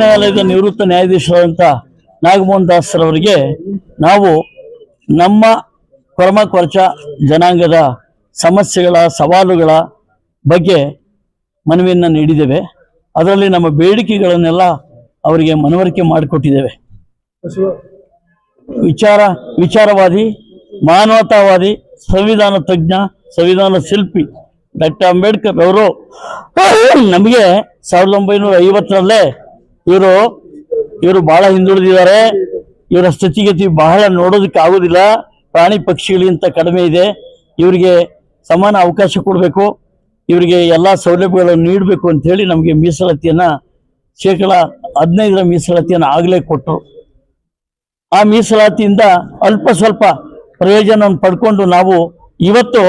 ನ್ಯಾಯಾಲಯದ ನಿವೃತ್ತ ನ್ಯಾಯಾಧೀಶರಾದಂಥ ನಾಗಮೋಹನ್ ದಾಸ್ರವರಿಗೆ ನಾವು ನಮ್ಮ ಕೊರಮಕೊರಚ ಜನಾಂಗದ ಸಮಸ್ಯೆಗಳ, ಸವಾಲುಗಳ ಬಗ್ಗೆ ಮನವಿಯನ್ನು ನೀಡಿದ್ದೇವೆ. ಅದರಲ್ಲಿ ನಮ್ಮ ಬೇಡಿಕೆಗಳನ್ನೆಲ್ಲ ಅವರಿಗೆ ಮನವರಿಕೆ ಮಾಡಿಕೊಟ್ಟಿದ್ದೇವೆ. ವಿಚಾರ, ವಿಚಾರವಾದಿ, ಮಾನವತಾವಾದಿ, ಸಂವಿಧಾನ ತಜ್ಞ, ಸಂವಿಧಾನ ಶಿಲ್ಪಿ ಡಾಕ್ಟರ್ ಅಂಬೇಡ್ಕರ್ ಅವರು ನಮಗೆ ಸಾವಿರದ ಒಂಬೈನೂರ ಐವತ್ತರಲ್ಲೇ ಇವರು ಇವರು ಬಹಳ ಹಿಂದುಳಿದಿದ್ದಾರೆ. ಇವರ ಸ್ಥಿತಿಗತಿ ಬಹಳ ನೋಡೋದಕ್ಕೆ ಆಗೋದಿಲ್ಲ. ಪ್ರಾಣಿ ಪಕ್ಷಿಗಳಿಗಿಂತ ಕಡಿಮೆ ಇದೆ. ಇವರಿಗೆ ಸಮಾನ ಅವಕಾಶ ಕೊಡಬೇಕು. ಇವರಿಗೆ ಎಲ್ಲ ಸೌಲಭ್ಯಗಳನ್ನು ನೀಡಬೇಕು ಅಂತ ಹೇಳಿ ನಮಗೆ ಮೀಸಲಾತಿಯನ್ನ ಶೇಕಡ ಹದಿನೈದರ ಮೀಸಲಾತಿಯನ್ನು ಆಗಲೇ ಕೊಟ್ಟರು ಆ ಮೀಸಲಾತಿಯಿಂದ ಅಲ್ಪ ಸ್ವಲ್ಪ ಪ್ರಯೋಜನವನ್ನು ಪಡ್ಕೊಂಡು ನಾವು ಇವತ್ತು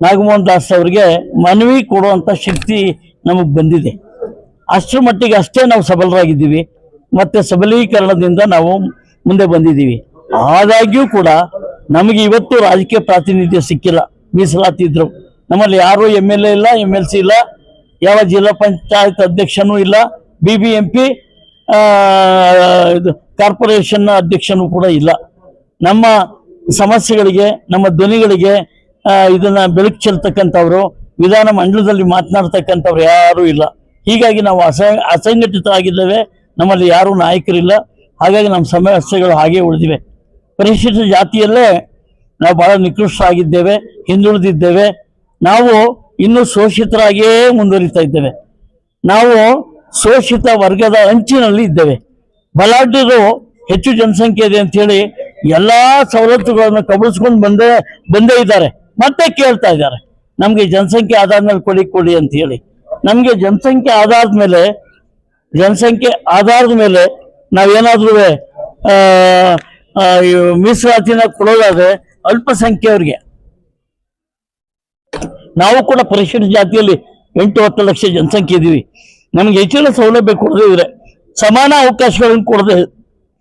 ನಾಗಮೋಹನ್ ದಾಸ್ ಅವರಿಗೆ ಮನವಿ ಕೊಡುವಂಥ ಶಕ್ತಿ ನಮಗೆ ಬಂದಿದೆ. ಅಷ್ಟರ ಮಟ್ಟಿಗೆ ಅಷ್ಟೇ ನಾವು ಸಬಲರಾಗಿದ್ದೀವಿ. ಮತ್ತೆ ಸಬಲೀಕರಣದಿಂದ ನಾವು ಮುಂದೆ ಬಂದಿದ್ದೀವಿ. ಆದಾಗ್ಯೂ ಕೂಡ ನಮಗೆ ಇವತ್ತು ರಾಜಕೀಯ ಪ್ರಾತಿನಿಧ್ಯ ಸಿಕ್ಕಿಲ್ಲ. ಮೀಸಲಾತಿ ಇದ್ರು. ನಮ್ಮಲ್ಲಿ ಯಾರು ಎಂ ಎಲ್ ಎ ಇಲ್ಲ ಎಂ ಎಲ್ ಸಿ ಇಲ್ಲ. ಯಾವ ಜಿಲ್ಲಾ ಪಂಚಾಯತ್ ಅಧ್ಯಕ್ಷನೂ ಇಲ್ಲ. B B M P corporation ಅಧ್ಯಕ್ಷನೂ ಕೂಡ ಇಲ್ಲ. ನಮ್ಮ ಸಮಸ್ಯೆಗಳಿಗೆ, ನಮ್ಮ ಧ್ವನಿಗಳಿಗೆ ಇದನ್ನ ಬೆಳಕು ಚೆಲ್ತಕ್ಕಂಥವ್ರು, ವಿಧಾನ ಮಂಡಲದಲ್ಲಿ ಮಾತನಾಡ್ತಕ್ಕಂಥವ್ರು ಯಾರೂ ಇಲ್ಲ. ಹೀಗಾಗಿ ನಾವು ಅಸ ಅಸಂಘಟಿತರಾಗಿದ್ದೇವೆ ನಮ್ಮಲ್ಲಿ ಯಾರೂ ನಾಯಕರಿಲ್ಲ. ಹಾಗಾಗಿ ನಮ್ಮ ಸಮಸ್ಯೆಗಳು ಹಾಗೆ ಉಳಿದಿವೆ. ಪರಿಶಿಷ್ಟ ಜಾತಿಯಲ್ಲೇ ನಾವು ಬಹಳ ನಿಕೃಷ್ಟರಾಗಿದ್ದೇವೆ ಹಿಂದುಳಿದಿದ್ದೇವೆ. ನಾವು ಇನ್ನೂ ಶೋಷಿತರಾಗಿಯೇ ಮುಂದುವರಿತಾ ಇದ್ದೇವೆ. ನಾವು ಶೋಷಿತ ವರ್ಗದ ಅಂಚಿನಲ್ಲಿ ಇದ್ದೇವೆ. ಬಲಾಢ್ಯರು ಹೆಚ್ಚು ಜನಸಂಖ್ಯೆ ಇದೆ ಅಂತ ಹೇಳಿ ಎಲ್ಲಾ ಸವಲತ್ತುಗಳನ್ನು ಕಬಳಿಸ್ಕೊಂಡು ಬಂದೇ ಬಂದೇ ಇದ್ದಾರೆ. ಮತ್ತೆ ಕೇಳ್ತಾ ಇದ್ದಾರೆ. ನಮಗೆ ಜನಸಂಖ್ಯೆ ಆಧಾರದ ಕೊಡಿ ಕೊಡಿ ಅಂತ ಹೇಳಿ ನಮ್ಗೆ ಜನಸಂಖ್ಯೆ ಆಧಾರದ ಮೇಲೆ, ಜನಸಂಖ್ಯೆ ಆಧಾರದ ಮೇಲೆ ನಾವೇನಾದ್ರೂ ಮೀಸಲಾತಿನ ಕೊಡೋದಾದ್ರೆ ಅಲ್ಪಸಂಖ್ಯೆಯವ್ರಿಗೆ ನಾವು ಕೂಡ ಪರಿಶಿಷ್ಟ ಜಾತಿಯಲ್ಲಿ ಎಂಟು ಹತ್ತು ಲಕ್ಷ ಜನಸಂಖ್ಯೆ ಇದ್ದೀವಿ ನಮ್ಗೆ ಹೆಚ್ಚಿನ ಸೌಲಭ್ಯ ಕೊಡದೇ ಇದ್ರೆ, ಸಮಾನ ಅವಕಾಶಗಳನ್ನು ಕೊಡದೆ,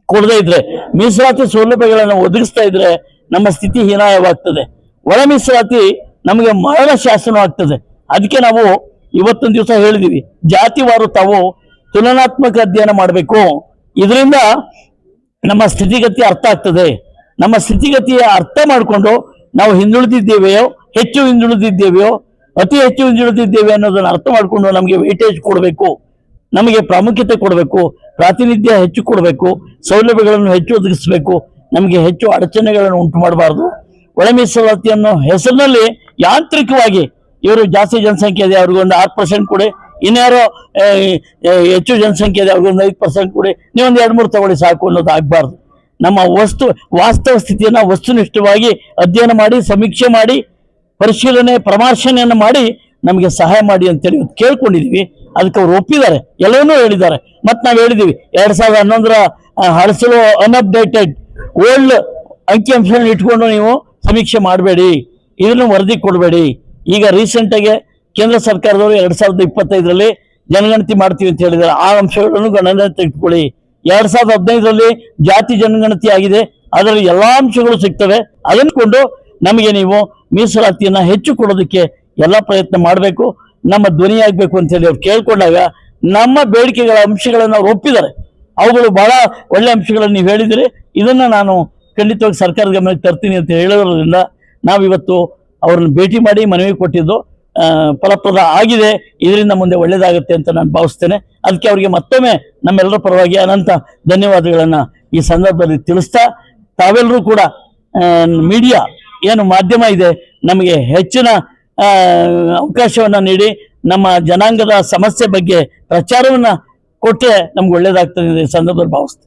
ಕೊಡದೇ ಇದ್ರೆ, ಮೀಸಲಾತಿ ಸೌಲಭ್ಯಗಳನ್ನು ಒದಗಿಸ್ತಾ ಇದ್ರೆ ನಮ್ಮ ಸ್ಥಿತಿ ಹೀನಾಯವಾಗ್ತದೆ. ಒಳ ಮೀಸಲಾತಿ ನಮಗೆ ಮರಣ ಶಾಸನವಾಗ್ತದೆ. ಅದಕ್ಕೆ ನಾವು ಇವತ್ತೊಂದು ದಿವಸ ಹೇಳಿದೀವಿ. ಜಾತಿವಾರು ತಾವು ತುಲನಾತ್ಮಕ ಅಧ್ಯಯನ ಮಾಡಬೇಕು. ಇದರಿಂದ ನಮ್ಮ ಸ್ಥಿತಿಗತಿ ಅರ್ಥ ಆಗ್ತದೆ. ನಮ್ಮ ಸ್ಥಿತಿಗತಿಯ ಅರ್ಥ ಮಾಡಿಕೊಂಡು ನಾವು ಹಿಂದುಳಿದಿದ್ದೇವೆಯೋ, ಹೆಚ್ಚು ಹಿಂದುಳಿದಿದ್ದೇವೆಯೋ, ಅತಿ ಹೆಚ್ಚು ಹಿಂದುಳಿದಿದ್ದೇವೆ ಅನ್ನೋದನ್ನು ಅರ್ಥ ಮಾಡಿಕೊಂಡು ನಮಗೆ ವೇಟೇಜ್ ಕೊಡಬೇಕು. ನಮಗೆ ಪ್ರಾಮುಖ್ಯತೆ ಕೊಡಬೇಕು. ಪ್ರಾತಿನಿಧ್ಯ ಹೆಚ್ಚು ಕೊಡಬೇಕು. ಸೌಲಭ್ಯಗಳನ್ನು ಹೆಚ್ಚು ಒದಗಿಸಬೇಕು. ನಮಗೆ ಹೆಚ್ಚು ಅಡಚಣೆಗಳನ್ನು ಉಂಟು ಮಾಡಬಾರ್ದು. ಒಳ ಹೆಸರಿನಲ್ಲಿ ಯಾಂತ್ರಿಕವಾಗಿ ಇವರು ಜಾಸ್ತಿ ಜನಸಂಖ್ಯೆ ಇದೆ, ಅವ್ರಿಗೊಂದು ಆರು ಪರ್ಸೆಂಟ್ ಕೊಡಿ. ಇನ್ಯಾರೋ ಹೆಚ್ಚು ಜನಸಂಖ್ಯೆ ಇದೆ, ಅವ್ರಿಗೊಂದು ಐದು ಪರ್ಸೆಂಟ್ ಕೊಡಿ. ನೀವೊಂದು ಎರಡು ಮೂರು ತಗೊಳ್ಳಿ ಸಾಕು ಅನ್ನೋದು ಆಗಬಾರ್ದು. ನಮ್ಮ ವಸ್ತು, ವಾಸ್ತವ ಸ್ಥಿತಿಯನ್ನು ವಸ್ತುನಿಷ್ಠವಾಗಿ ಅಧ್ಯಯನ ಮಾಡಿ, ಸಮೀಕ್ಷೆ ಮಾಡಿ, ಪರಿಶೀಲನೆ ಪರಾಮರ್ಶನೆಯನ್ನು ಮಾಡಿ ನಮಗೆ ಸಹಾಯ ಮಾಡಿ ಅಂತೇಳಿ ಕೇಳ್ಕೊಂಡಿದ್ದೀವಿ ಅದಕ್ಕೆ ಅವ್ರು ಒಪ್ಪಿದ್ದಾರೆ. ಎಲ್ಲವನ್ನೂ ಹೇಳಿದ್ದಾರೆ. ಮತ್ತು ನಾವು ಹೇಳಿದ್ದೀವಿ ಎರಡು ಸಾವಿರದ ಹನ್ನೊಂದರ ಹಳಸಲು ಅನ್ಅಪ್ಡೇಟೆಡ್ ಓಲ್ಡ್ ಅಂಕಿಅಂಶಗಳನ್ನ ಇಟ್ಕೊಂಡು ನೀವು ಸಮೀಕ್ಷೆ ಮಾಡಬೇಡಿ. ಇದನ್ನು ವರದಿ ಕೊಡಬೇಡಿ. ಈಗ ರೀಸೆಂಟ್ ಆಗಿ ಕೇಂದ್ರ ಸರ್ಕಾರದವರು ಎರಡ್ ಸಾವಿರದ ಇಪ್ಪತ್ತೈದರಲ್ಲಿ ಜನಗಣತಿ ಮಾಡ್ತೀವಿ ಅಂತ ಹೇಳಿದ್ದಾರೆ. ಆ ಅಂಶಗಳನ್ನು ಗಣನೆ ತೆಗೆದುಕೊಳ್ಳಿ. ಎರಡ್ ಸಾವಿರದ ಹದಿನೈದರಲ್ಲಿ ಜಾತಿ ಜನಗಣತಿ ಆಗಿದೆ. ಅದರಲ್ಲಿ ಎಲ್ಲಾ ಅಂಶಗಳು ಸಿಗ್ತವೆ. ಅದನ್ನುಕೊಂಡು ನಮಗೆ ನೀವು ಮೀಸಲಾತಿಯನ್ನ ಹೆಚ್ಚು ಕೊಡೋದಕ್ಕೆ ಎಲ್ಲ ಪ್ರಯತ್ನ ಮಾಡಬೇಕು. ನಮ್ಮ ಧ್ವನಿ ಆಗ್ಬೇಕು ಅಂತ ಹೇಳಿ ಅವ್ರು ಕೇಳ್ಕೊಂಡಾಗ ನಮ್ಮ ಬೇಡಿಕೆಗಳ ಅಂಶಗಳನ್ನು ಅವ್ರು ಒಪ್ಪಿದ್ದಾರೆ. ಅವುಗಳು ಬಹಳ ಒಳ್ಳೆ ಅಂಶಗಳನ್ನು ನೀವು ಹೇಳಿದಿರಿ. ಇದನ್ನ ನಾನು ಖಂಡಿತವಾಗಿ ಸರ್ಕಾರದ ಗಮನಕ್ಕೆ ತರ್ತೀನಿ ಅಂತ ಹೇಳೋದ್ರಿಂದ ನಾವಿವತ್ತು ಅವ್ರನ್ನ ಭೇಟಿ ಮಾಡಿ ಮನವಿ ಕೊಟ್ಟಿದ್ದು ಫಲಪ್ರದ ಆಗಿದೆ, ಇದರಿಂದ ಮುಂದೆ ಒಳ್ಳೇದಾಗುತ್ತೆ ಅಂತ ನಾನು ಭಾವಿಸ್ತೇನೆ. ಅದಕ್ಕೆ ಅವರಿಗೆ ಮತ್ತೊಮ್ಮೆ ನಮ್ಮೆಲ್ಲರ ಪರವಾಗಿ ಅನಂತ ಧನ್ಯವಾದಗಳನ್ನು ಈ ಸಂದರ್ಭದಲ್ಲಿ ತಿಳಿಸ್ತಾ, ತಾವೆಲ್ಲರೂ ಕೂಡ ಮೀಡಿಯಾ ಏನು ಮಾಧ್ಯಮ ಇದೆ, ನಮಗೆ ಹೆಚ್ಚಿನ ಅವಕಾಶವನ್ನು ಅವಕಾಶವನ್ನ ನೀಡಿ, ನಮ್ಮ ಜನಾಂಗದ ಸಮಸ್ಯೆ ಬಗ್ಗೆ ಪ್ರಚಾರವನ್ನ ಕೊಟ್ಟರೆ ನಮ್ಗೆ ಒಳ್ಳೇದಾಗ್ತದೆ ಈ ಸಂದರ್ಭದಲ್ಲಿ ಭಾವಿಸ್ತೇನೆ.